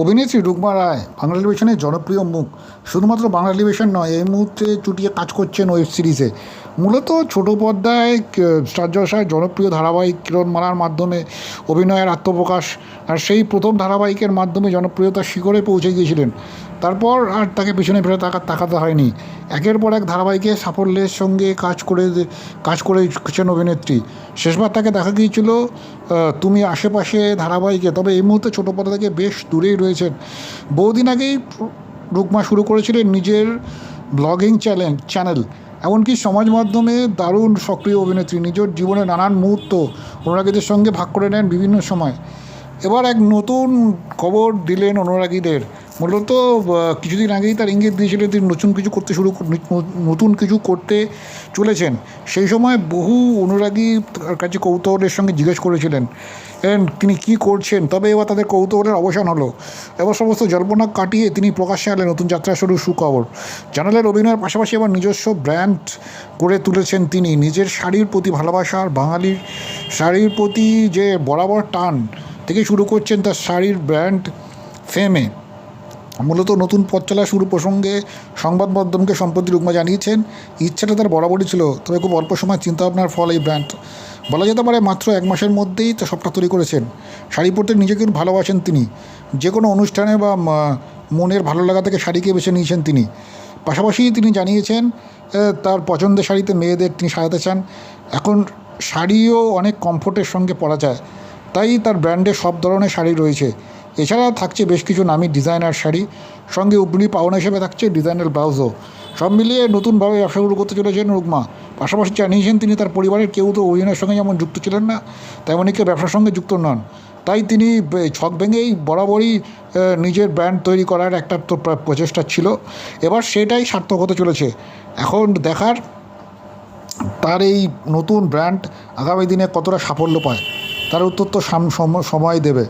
অভিনেত্রী রুকমা রায় বাংলা টেলিভিশনের জনপ্রিয় মুখ। শুধুমাত্র বাংলা টেলিভিশন নয়, এই মুহূর্তে চুটিয়ে কাজ করছেন ওয়েব সিরিজে। মূলত ছোট পর্দায় স্টার জলসায় জনপ্রিয় ধারাবাহিক কিরণমালার মাধ্যমে অভিনয়ের আত্মপ্রকাশ আর সেই প্রথম ধারাবাহিকের মাধ্যমে জনপ্রিয়তার শিখরে পৌঁছে গিয়েছিলেন। তারপর আর তাকে পিছনে ফিরে তাকা তাকাতে হয়নি। একের পর এক ধারাবাহিকে সাফল্যের সঙ্গে কাজ করে কাজ করেছেন অভিনেত্রী। শেষবার তাকে দেখা গিয়েছিল তুমি আশেপাশে ধারাবাহিকে, তবে এই মুহূর্তে ছোটো পর্দা থেকে বেশ দূরেই রয়েছেন। বহুদিন আগেই রুকমা শুরু করেছিলেন নিজের ব্লগিং চ্যানেল চ্যানেল। এমনকি সমাজ মাধ্যমে দারুণ সক্রিয় অভিনেত্রী। নিজের জীবনে নানান মুহূর্ত অনুরাগীদের সঙ্গে ভাগ করে নেন বিভিন্ন সময়। এবার এক নতুন খবর দিলেন অনুরাগীদের। মূলত কিছুদিন আগেই তার ইঙ্গিত দিয়েছিলেন তিনি নতুন কিছু করতে শুরু নতুন কিছু করতে চলেছেন। সেই সময় বহু অনুরাগী তার কাছে কৌতূহলের সঙ্গে জিজ্ঞেস করেছিলেন তিনি কী করছেন? তবে এবার তাদের কৌতূহলের অবসান হলো। এবার সমস্ত জল্পনা কাটিয়ে তিনি প্রকাশ্যে আনলেন নতুন যাত্রা শুরু সুখবর। জানালেন, অভিনয়ের পাশাপাশি এবার নিজস্ব ব্র্যান্ড গড়ে তুলেছেন তিনি। নিজের শাড়ির প্রতি ভালোবাসা আর বাঙালির শাড়ির প্রতি যে বরাবর টান থেকে শুরু করছেন তার শাড়ির ব্র্যান্ড ফেমে। মূলত নতুন পথ চলা শুরু প্রসঙ্গে সংবাদ মাধ্যমকে সম্প্রতি রুকমা জানিয়েছেন, ইচ্ছাটা তার বরাবরই ছিল, তবে খুব অল্প সময় চিন্তাভাবনার ফল এই ব্র্যান্ড। বলা যেতে পারে মাত্র এক মাসের মধ্যেই তা সবটা তৈরি করেছেন। শাড়ি পরতে নিজেকে ভালোবাসেন তিনি। যে কোনো অনুষ্ঠানে বা মনের ভালো লাগা থেকে শাড়িকে বেছে নিয়েছেন তিনি। পাশাপাশি তিনি জানিয়েছেন তার পছন্দের শাড়িতে মেয়েদের তিনি সাজাতে চান। এখন শাড়িও অনেক কমফোর্টের সঙ্গে পরা যায়। তাই তার ব্র্যান্ডে সব ধরনের শাড়ি রয়েছে। এছাড়া থাকছে বেশ কিছু নামি ডিজাইনার শাড়ি। সঙ্গে উপরি পাওনা হিসেবে থাকছে ডিজাইনার ব্লাউজও। সব মিলিয়ে নতুনভাবে ব্যবসা শুরু করতে চলেছেন রুকমা। পাশাপাশি জানিয়েছেন, তিনি তার পরিবারের কেউ তো অভিনয়ের সঙ্গে যেমন যুক্ত ছিলেন না তেমনই কেউ ব্যবসার সঙ্গে যুক্ত নন। তাই তিনি ছক ভেঙেই বরাবরই নিজের ব্র্যান্ড তৈরি করার একটা তো প্রচেষ্টা ছিল। এবার সেটাই সার্থক হতে চলেছে। এখন দেখার তার এই নতুন ব্র্যান্ড আগামী দিনে কতটা সাফল্য পায়। তার উত্তর তো সাম- সম- সময় দেবে।